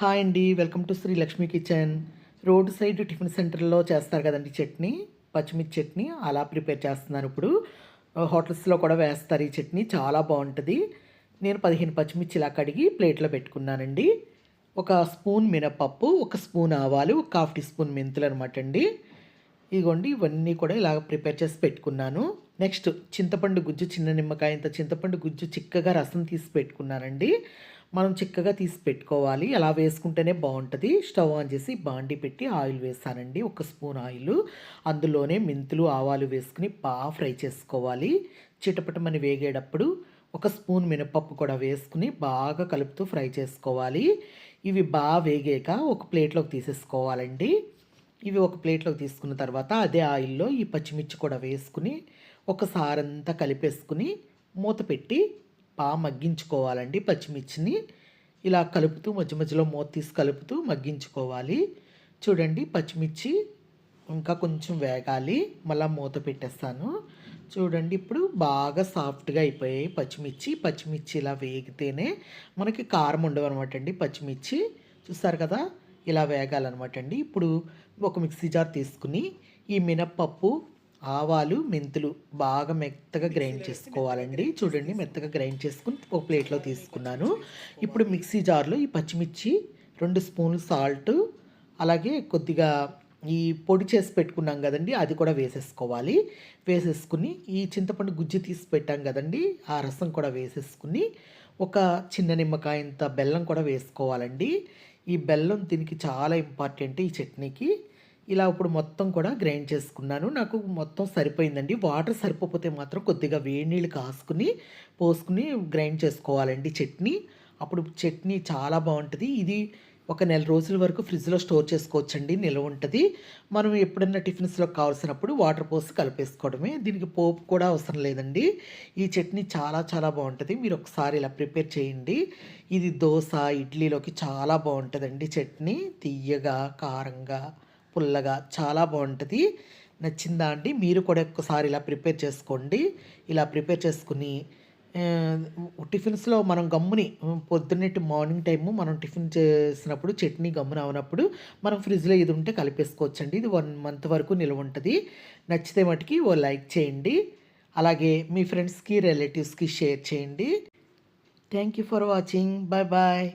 Hi అండి welcome to Sri Lakshmi kitchen. Road side tiffin సెంటర్లో చేస్తారు కదండి చట్నీ పచ్చిమిర్చి చట్నీ అలా ప్రిపేర్ చేస్తున్నాను ఇప్పుడు. హోటల్స్లో కూడా వేస్తారు ఈ చట్నీ చాలా బాగుంటుంది. నేను పదిహేను పచ్చిమిర్చి ఇలా కడిగి ప్లేట్లో పెట్టుకున్నానండి. ఒక స్పూన్ మినపప్పు ఒక స్పూన్ ఆవాలు ఒక హాఫ్ టీ స్పూన్ మెంతులు అనమాట అండి. ఇదిగోండి ఇవన్నీ కూడా ఇలా ప్రిపేర్ చేసి పెట్టుకున్నాను. నెక్స్ట్ చింతపండు గుజ్జు చిన్న నిమ్మకాయ ఇంత చింతపండు గుజ్జు చిక్కగా రసం తీసి పెట్టుకున్నానండి. మనం చిక్కగా తీసి పెట్టుకోవాలి. అలా వేసుకుంటేనే బాగుంటుంది. స్టవ్ ఆన్ చేసి బాండి పెట్టి ఆయిల్ వేసానండి. ఒక స్పూన్ ఆయిల్. అందులోనే మెంతులు ఆవాలు వేసుకుని బాగా ఫ్రై చేసుకోవాలి. చిటపటమని వేగేటప్పుడు ఒక స్పూన్ మినపప్పు కూడా వేసుకుని బాగా కలుపుతూ ఫ్రై చేసుకోవాలి. ఇవి బాగా వేగాక ఒక ప్లేట్లోకి తీసేసుకోవాలండి. ఇవి ఒక ప్లేట్లోకి తీసుకున్న తర్వాత అదే ఆయిల్లో ఈ పచ్చిమిర్చి కూడా వేసుకుని ఒకసారంతా కలిపేసుకుని మూత పెట్టి బాగా మగ్గించుకోవాలండి. పచ్చిమిర్చిని ఇలా కలుపుతూ మధ్య మధ్యలో మూత తీసి కలుపుతూ మగ్గించుకోవాలి. చూడండి పచ్చిమిర్చి ఇంకా కొంచెం వేగాలి. మళ్ళీ మూత పెట్టేస్తాను. చూడండి ఇప్పుడు బాగా సాఫ్ట్గా అయిపోయాయి పచ్చిమిర్చి. పచ్చిమిర్చి ఇలా వేగితేనే మనకి కారం ఉండవు అనమాట అండి పచ్చిమిర్చి. చూస్తారు కదా ఇలా వేగాలన్నమాట అండి. ఇప్పుడు ఒక మిక్సీ జార్ తీసుకుని ఈ మినప్పప్పు ఆవాలు మెంతులు బాగా మెత్తగా గ్రైండ్ చేసుకోవాలండి. చూడండి మెత్తగా గ్రైండ్ చేసుకుని ఒక ప్లేట్లో తీసుకున్నాను. ఇప్పుడు మిక్సీ జార్లో ఈ పచ్చిమిర్చి రెండు స్పూన్లు సాల్ట్ అలాగే కొద్దిగా ఈ పొడి చేసి పెట్టుకున్నాం కదండి అది కూడా వేసేసుకోవాలి. వేసేసుకుని ఈ చింతపండు గుజ్జు తీసి పెట్టాం కదండి ఆ రసం కూడా వేసేసుకుని ఒక చిన్న నిమ్మకాయ ఇంత బెల్లం కూడా వేసుకోవాలండి. ఈ బెల్లం దీనికి చాలా ఇంపార్టెంట్ ఈ చట్నీకి. ఇలా ఇప్పుడు మొత్తం కూడా గ్రైండ్ చేసుకున్నాను. నాకు మొత్తం సరిపోయిందండి. వాటర్ సరిపోతే మాత్రం కొద్దిగా వేడి నీళ్ళు కాసుకుని పోసుకుని గ్రైండ్ చేసుకోవాలండి చట్నీ. అప్పుడు చట్నీ చాలా బాగుంటుంది. ఇది ఒక నెల రోజుల వరకు ఫ్రిడ్జ్లో స్టోర్ చేసుకోవచ్చండి. నిల్వ ఉంటుంది. మనం ఎప్పుడన్నా టిఫిన్స్లో కావాల్సినప్పుడు వాటర్ పోసి కలిపేసుకోవడమే. దీనికి పోపు కూడా అవసరం లేదండి. ఈ చట్నీ చాలా చాలా బాగుంటుంది. మీరు ఒకసారి ఇలా ప్రిపేర్ చేయండి. ఇది దోశ ఇడ్లీలోకి చాలా బాగుంటుందండి చట్నీ. తీయగా కారంగా. పుల్లగా చాలా బాగుంటుంది. నచ్చిందా అండి? మీరు కూడా ఒక్కసారి ఇలా ప్రిపేర్ చేసుకోండి. ఇలా ప్రిపేర్ చేసుకుని టిఫిన్స్లో మనం గమ్ముని పొద్దున్నటి మార్నింగ్ టైము మనం టిఫిన్ చేసినప్పుడు చట్నీ గమ్మున అవునప్పుడు మనం ఫ్రిడ్జ్లో ఇది ఉంటే కలిపేసుకోవచ్చండి. ఇది వన్ మంత్ వరకు నిల్వ ఉంటుంది. నచ్చితే మటుకి ఓ లైక్ చేయండి. అలాగే మీ ఫ్రెండ్స్కి రిలేటివ్స్కి షేర్ చేయండి. Thank you for watching. Bye bye